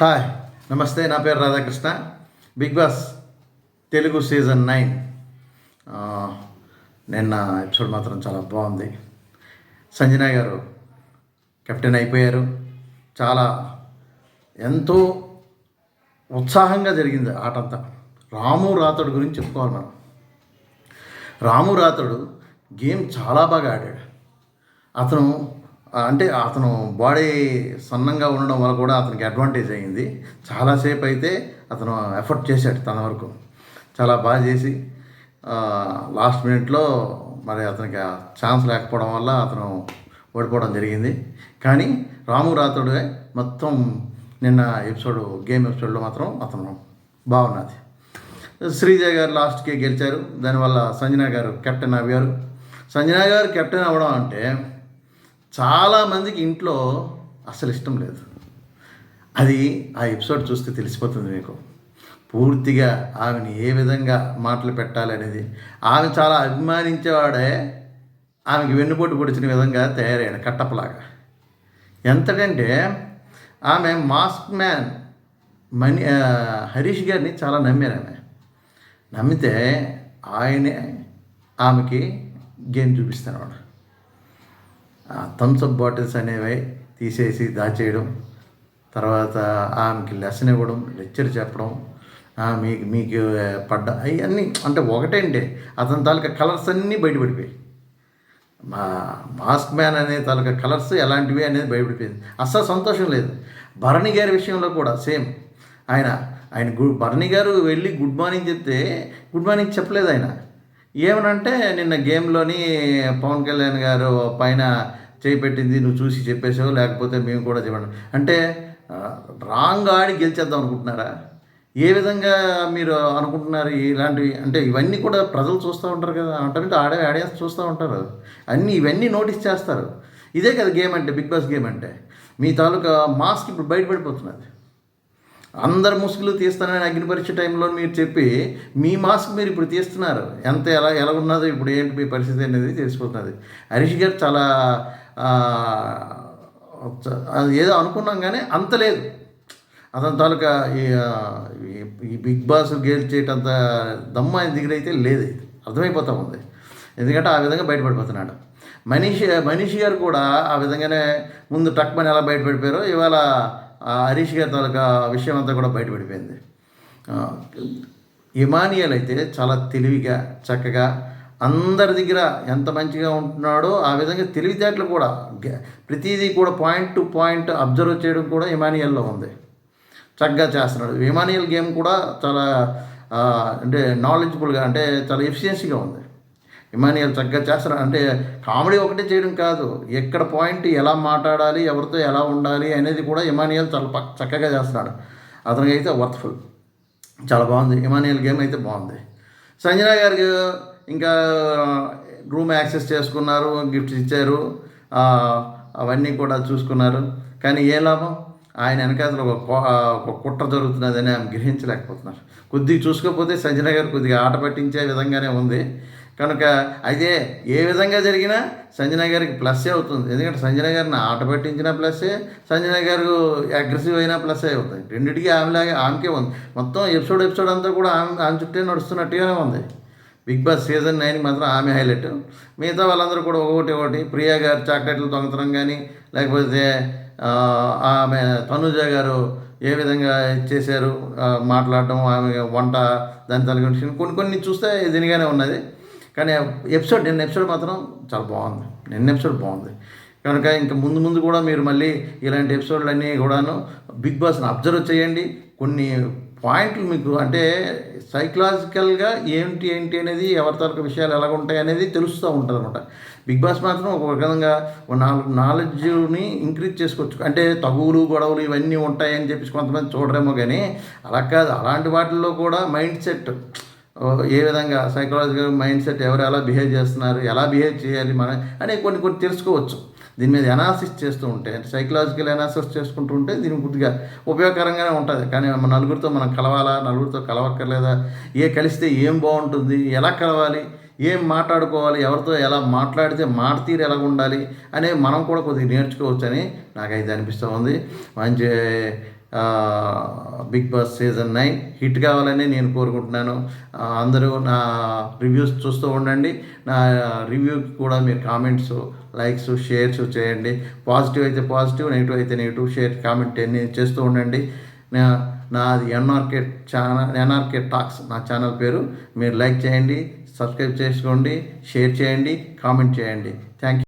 Hi నమస్తే నా పేరు Radhakrishna. Big boss Telugu season nine నిన్న ఎపిసోడ్ మాత్రం చాలా బాగుంది. సంజన గారు కెప్టెన్ అయిపోయారు. చాలా ఎంతో ఉత్సాహంగా జరిగింది ఆట అంతా రాము రాతడు గురించి చెప్పుకోవాలి మనం. రాము రాతడు గేమ్ చాలా బాగా ఆడాడు. అతను అంటే అతను బాడీ సన్నంగా ఉండడం వల్ల కూడా అతనికి అడ్వాంటేజ్ అయింది. చాలాసేపు అయితే అతను ఎఫర్ట్ చేశాడు తన వరకు. చాలా బాగా చేసి లాస్ట్ మినిట్లో మరి అతనికి ఆ ఛాన్స్ లేకపోవడం వల్ల అతను ఓడిపోవడం జరిగింది. కానీ రాము రాతుడే మొత్తం నిన్న ఎపిసోడ్ గేమ్ ఎపిసోడ్లో మాత్రం అతను బాగున్నది. శ్రీజయ్ గారు లాస్ట్కి గెలిచారు. దానివల్ల సంజన గారు కెప్టెన్ అయ్యారు. సంజన గారు కెప్టెన్ అవ్వడం అంటే చాలామందికి ఇంట్లో అసలు ఇష్టం లేదు. అది ఆ ఎపిసోడ్ చూస్తే తెలిసిపోతుంది మీకు. పూర్తిగా ఆమెని ఏ విధంగా మాటలు పెట్టాలి అనేది. ఆమె చాలా అభిమానించేవాడే ఆమెకి వెన్నుపోటు పొడిచిన విధంగా తయారయ్యాడు కట్టపలాగా ఎంతకంటే ఆమె మాస్క్ మ్యాన్ మణి హరీష్ గారిని చాలా నమ్మారు ఆమె. నమ్మితే ఆయనే ఆమెకి గేమ్ చూపిస్తున్నాడు థమ్స్అప్ బాటిల్స్ అనేవి తీసేసి దాచేయడం తర్వాత ఆమెకి లెసన్ ఇవ్వడం లెక్చర్ చెప్పడం మీకు మీకు పడ్డ అవన్నీ అంటే ఒకటేంటి అతని తాలూకా కలర్స్ అన్నీ బయటపడిపోయాయి. మా మాస్క్ మ్యాన్ అనే తాలూకా కలర్స్ ఎలాంటివి అనేది బయటపడిపోయింది. అస్సలు సంతోషం లేదు. భరణి గారి విషయంలో కూడా సేమ్. ఆయన ఆయన గు భరణి గారు వెళ్ళి గుడ్ మార్నింగ్ చెప్తే గుడ్ మార్నింగ్ చెప్పలేదు ఆయన. ఏమనంటే నిన్న గేమ్లోని పవన్ కళ్యాణ్ గారు పైన చేయి పెట్టింది నువ్వు చూసి చెప్పేసావు లేకపోతే మేము కూడా చెప్పండి. అంటే రాంగ్ ఆడి గెలిచేద్దాం అనుకుంటున్నారా? ఏ విధంగా మీరు అనుకుంటున్నారు ఇలాంటివి? అంటే ఇవన్నీ కూడా ప్రజలు చూస్తూ ఉంటారు కదా అంటే ఆడే ఆడియన్స్ చూస్తూ ఉంటారు. అన్నీ ఇవన్నీ నోటీస్ చేస్తారు. ఇదే కదా గేమ్ అంటే బిగ్ బాస్ గేమ్ అంటే. మీ తాలూకా మాస్క్ ఇప్పుడు బయటపడిపోతున్నది అందరు ముసుగులు తీస్తానని అగ్ని పరీక్ష టైంలో మీరు చెప్పి మీ మాస్క్ మీరు ఇప్పుడు తీస్తున్నారు. ఎంత ఎలా ఎలా ఉన్నదో ఇప్పుడు ఏంటి మీ పరిస్థితి అనేది తెలిసిపోతున్నది. హరీష్ గారు చాలా ఏదో అనుకున్నాం కానీ అంత లేదు. అతని తాలూకా ఈ, ఈ- బిగ్ బాస్ గెలిచేటంత దమ్ము ఆయన దగ్గర లేదు. అర్థమైపోతా ఉంది. ఎందుకంటే ఆ విధంగా బయటపడిపోతున్నాడు. మనీష్ మనీష్ గారు కూడా ఆ విధంగానే ముందు టక్మని ఎలా బయటపడిపోయారో ఇవాళ హరీష్ గారి తాలూకా విషయం అంతా కూడా బయటపడిపోయింది. ఇమానియల్ అయితే చాలా తెలివిగా చక్కగా అందరి దగ్గర ఎంత మంచిగా ఉంటున్నాడో ఆ విధంగా తెలివితేటలు కూడా ప్రతిదీ కూడా పాయింట్ టు పాయింట్ అబ్జర్వ్ చేయడం కూడా ఇమానియల్లో ఉంది. చక్కగా చేస్తున్నాడు. ఇమానియల్ గేమ్ కూడా చాలా అంటే నాలెడ్జబుల్గా అంటే చాలా ఎఫిషియన్సీగా ఉంది. ఇమానియల్ చక్కగా చేస్తారు అంటే కామెడీ ఒకటే చేయడం కాదు. ఎక్కడ పాయింట్ ఎలా మాట్లాడాలి ఎవరితో ఎలా ఉండాలి అనేది కూడా ఇమానియల్ చాలా చక్కగా చేస్తున్నాడు. అతనికి అయితే వర్త్ఫుల్. చాలా బాగుంది. ఇమానియల్ గేమ్ అయితే బాగుంది. సంజన గారికి ఇంకా రూమ్ యాక్సెస్ చేసుకున్నారు గిఫ్ట్స్ ఇచ్చారు. అవన్నీ కూడా చూసుకున్నారు. కానీ ఏ లాభం? ఆయన వెనకాతలు ఒక ఒక కుట్ర జరుగుతున్నదని ఆమె గ్రహించలేకపోతున్నారు. కొద్దిగా చూసుకోకపోతే సంజన గారు కొద్దిగా ఆట పట్టించే విధంగానే ఉంది. కనుక అయితే ఏ విధంగా జరిగినా సంజన గారికి ప్లస్సే అవుతుంది. ఎందుకంటే సంజన గారిని ఆట పట్టించిన ప్లస్సే సంజన గారు అగ్రెసివ్ అయినా ప్లస్సే అవుతుంది. రెండింటికి ఆమెలాగే ఆమెకే ఉంది. మొత్తం ఎపిసోడ్ ఎపిసోడ్ అంతా కూడా ఆమె ఆమె చుట్టే నడుస్తున్నట్టుగానే ఉంది. బిగ్ బాస్ సీజన్ నైన్కి మాత్రం ఆమె హైలైట్. మిగతా వాళ్ళందరూ కూడా ఒకటి ఒకటి. ప్రియా గారు చాక్లెట్లు దొంగతనం కానీ లేకపోతే ఆమె తనుజ గారు ఏ విధంగా చేశారు మాట్లాడటం మాట్లాడడం ఆమె వంట దాని తల కొన్ని కొన్ని చూస్తే దీనిగానే ఉన్నది. కానీ ఎపిసోడ్ నిన్న ఎపిసోడ్ మాత్రం చాలా బాగుంది. నిన్న ఎపిసోడ్ బాగుంది. కనుక ఇంకా ముందు ముందు కూడా మీరు మళ్ళీ ఇలాంటి ఎపిసోడ్లన్నీ కూడాను బిగ్ బాస్ని అబ్జర్వ్ చేయండి. కొన్ని పాయింట్లు మీకు అంటే సైకలాజికల్గా ఏంటి ఏంటి అనేది ఎవరి తరపు విషయాలు ఎలా ఉంటాయి అనేది తెలుస్తూ ఉంటుంది అనమాట బిగ్ బాస్ మాత్రం ఒక విధంగా నాలుగు నాలెడ్జ్ని ఇంక్రీజ్ చేసుకోవచ్చు. అంటే తగువులు గొడవలు ఇవన్నీ ఉంటాయని చెప్పేసి కొంతమంది చూడరేమో కానీ అలా కాదు. అలాంటి వాటిల్లో కూడా మైండ్ సెట్ ఏ విధంగా సైకలాజికల్ మైండ్ సెట్ ఎవరు ఎలా బిహేవ్ చేస్తున్నారు ఎలా బిహేవ్ చేయాలి మనం అనే కొన్ని కొన్ని తెలుసుకోవచ్చు. దీని మీద ఎనాలిసిస్ చేస్తూ ఉంటే సైకలాజికల్ ఎనాలిసిస్ చేసుకుంటూ ఉంటే దీనికి కొద్దిగా ఉపయోగకరంగానే ఉంటుంది. కానీ మన నలుగురితో మనం కలవాలా నలుగురితో కలవక్కర్లేదా? ఏ కలిస్తే ఏం బాగుంటుంది ఎలా కలవాలి ఏం మాట్లాడుకోవాలి ఎవరితో ఎలా మాట్లాడితే మాట తీరు ఎలా ఉండాలి అనేవి మనం కూడా కొద్దిగా నేర్చుకోవచ్చని నాకైతే అనిపిస్తూ ఉంది. మంచి big boss season nine hit కావాలని నేను కోరుకుంటున్నాను. అందరూ నా రివ్యూస్ చూస్తూ ఉండండి. నా రివ్యూకి కూడా మీరు కామెంట్స్ లైక్స్ షేర్స్ చేయండి. పాజిటివ్ అయితే పాజిటివ్ నెగిటివ్ అయితే నెగిటివ్ షేర్ కామెంట్ అన్ని చేస్తూ ఉండండి. నా నాది ఎన్ఆర్కే ఛానల్ ఎన్ఆర్కే టాక్స్ నా ఛానల్ పేరు. మీరు లైక్ చేయండి సబ్స్క్రైబ్ చేసుకోండి షేర్ చేయండి కామెంట్ చేయండి. Thank you.